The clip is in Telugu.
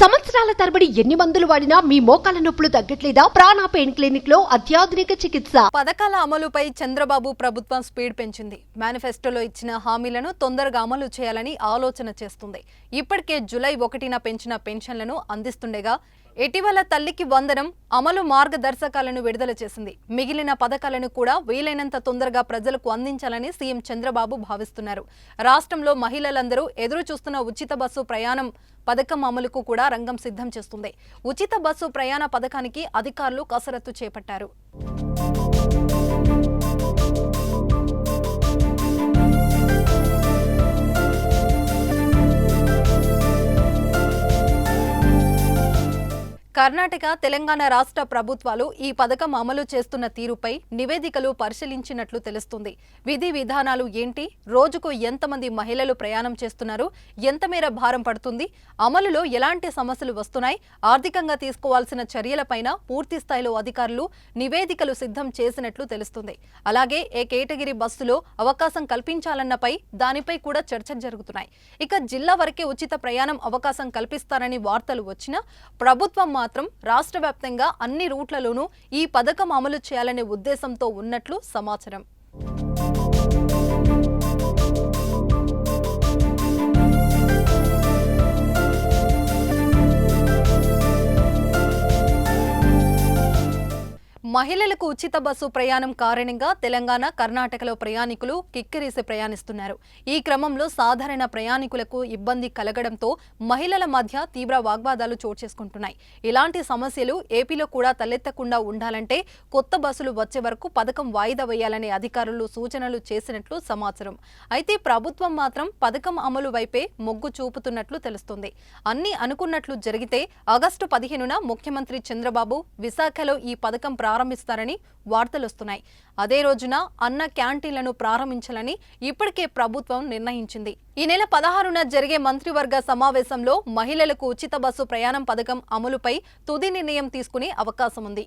సంవత్సరాల తరబడి ఎన్ని మందులు వాడినా మీ మోకాల నొప్పులు తగ్గట్లేదా? ప్రాణ పెయిన్ క్లినిక్లో అత్యాధునిక చికిత్స. పథకాల అమలుపై చంద్రబాబు ప్రభుత్వం స్పీడ్ పెంచింది. మేనిఫెస్టోలో ఇచ్చిన హామీలను తొందరగా అమలు చేయాలని ఆలోచన చేస్తుంది. ఇప్పటికే జులై ఒకటిన పెంచిన పెన్షన్లను అందిస్తుండగా ఇటీవల తల్లికి వందనం అమలు మార్గదర్శకాలను విడుదల చేసింది. మిగిలిన పథకాలను కూడా వీలైనంత తొందరగా ప్రజలకు అందించాలని సీఎం చంద్రబాబు భావిస్తున్నారు. రాష్ట్రంలో మహిళలందరూ ఎదురు చూస్తున్న ఉచిత బస్సు ప్రయాణం పథకం అమలుకు కూడా రంగం సిద్ధం చేస్తుంది. ఉచిత బస్సు ప్రయాణ పథకానికి అధికారులు కసరత్తు చేపట్టారు. కర్ణాటక తెలంగాణ రాష్ట్ర ప్రభుత్వాలు ఈ పథకం అమలు చేస్తున్న తీరుపై నివేదికలు పరిశీలించినట్లు తెలుస్తుంది. విధి విధానాలు ఏంటి? రోజుకు ఎంతమంది మహిళలు ప్రయాణం చేస్తున్నారు? ఎంత మేర భారం పడుతుంది? అమలులో ఎలాంటి సమస్యలు వస్తున్నాయి? ఆర్థికంగా తీసుకోవాల్సిన చర్యలపైన పూర్తి స్థాయిలో అధికారులు నివేదికలు సిద్ధం చేసినట్లు తెలుస్తుంది. అలాగే ఏ కేటగిరీ బస్సులో అవకాశం కల్పించాలన్నపై దానిపై కూడా చర్చ జరుగుతున్నాయి. ఇక జిల్లా వరకే ఉచిత ప్రయాణం అవకాశం కల్పిస్తారని వార్తలు వచ్చినా ప్రభుత్వం మాత్రం రాష్ట్ర వ్యాప్తంగా అన్ని రూట్లలోనూ ఈ పథకం అమలు చేయాలనే ఉద్దేశంతో ఉన్నట్లు సమాచారం. మహిళలకు ఉచిత బస్సు ప్రయాణం కారణంగా తెలంగాణ కర్ణాటకలో ప్రయాణికులు కిక్కిరిసి ప్రయాణిస్తున్నారు. ఈ క్రమంలో సాధారణ ప్రయాణికులకు ఇబ్బంది కలగడంతో మహిళల మధ్య తీవ్ర వాగ్వాదాలు చోటు చేసుకుంటున్నాయి. ఇలాంటి సమస్యలు ఏపీలో కూడా తలెత్తకుండా ఉండాలంటే కొత్త బస్సులు వచ్చే వరకు పథకం వాయిదా వేయాలని అధికారులు సూచనలు చేసినట్లు సమాచారం. అయితే ప్రభుత్వం మాత్రం పథకం అమలు వైపే మొగ్గు చూపుతున్నట్లు తెలుస్తుంది. అన్ని అనుకున్నట్లు జరిగితే ఆగస్టు పదిహేనున ముఖ్యమంత్రి చంద్రబాబు విశాఖలో ఈ పథకం ప్రారంభిస్తారని వార్తలొస్తున్నాయి అదే రోజున అన్న క్యాంటీన్లను ప్రారంభించాలని ఇప్పటికే ప్రభుత్వం నిర్ణయించింది. ఈ నెల పదహారున జరిగే మంత్రివర్గ సమావేశంలో మహిళలకు ఉచిత బస్సు ప్రయాణం పథకం అమలుపై తుది నిర్ణయం తీసుకునే అవకాశం ఉంది